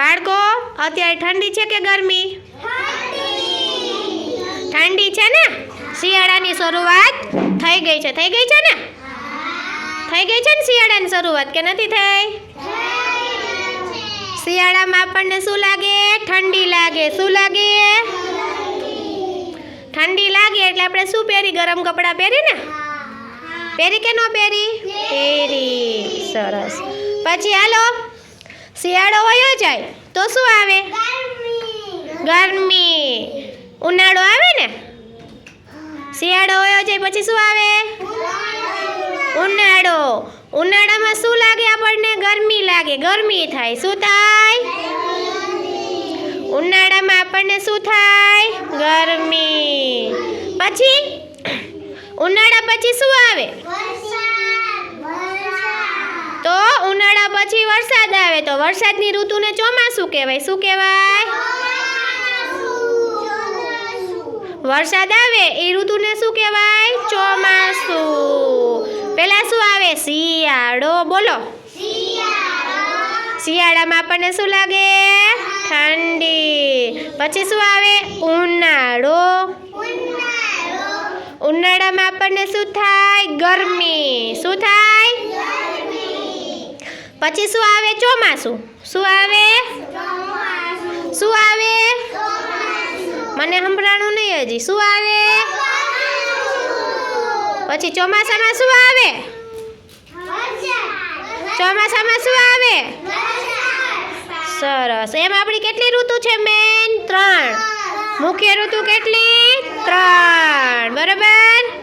બાળકો, અત્યારે ઠંડી છે કે ગરમી? ઠંડી છે ને? શિયાળાની શરૂઆત થઈ ગઈ છે. થઈ ગઈ છે ને? થઈ ગઈ છે ને શિયાળાની શરૂઆત કે નથી થઈ? શિયાળામાં આપણને શું લાગે? ઠંડી લાગે. શું લાગે? ઠંડી લાગે એટલે આપણે શું પહેરી? ગરમ કપડાં પહેરી ને? પહેરી કે ન પહેરી? પહેરી. સરસ. પછી હાલો શિયાળો વયો જાય તો શું આવે? ગરમી. ઉનાળો આવે ને? શિયાળો વયો જાય પછી શું આવે? ઉનાળો. ઉનાળામાં શું લાગે આપણને? ગરમી લાગે. ગરમી થાય. શું થાય? ઉનાળામાં આપણને શું થાય? ગરમી. પછી ઉનાળા પછી શું આવે તો ઉનાળા પછી વરસાદ આવે તો વરસાદની ઋતુને ચોમાસું કહેવાય. શું કહેવાય? વરસાદ આવે એ ઋતુને શું કહેવાય? ચોમાસું. પેલા શું આવે? શિયાળો. બોલો. શિયાળામાં આપણને શું લાગે? ઠંડી. પછી શું આવે? ઉનાળો. ઉનાળામાં આપણને શું થાય? ગરમી. શું થાય? પછી શું આવે? ચોમાસું. શું આવે? શું આવે? મને સંભળાણું નહીં હજી. શું આવે? પછી ચોમાસામાં શું આવે? ચોમાસામાં શું આવે? સરસ. એમ આપણી કેટલી ઋતુ છે મેન ત્રણ. મુખ્ય ઋતુ કેટલી? ત્રણ. બરાબર?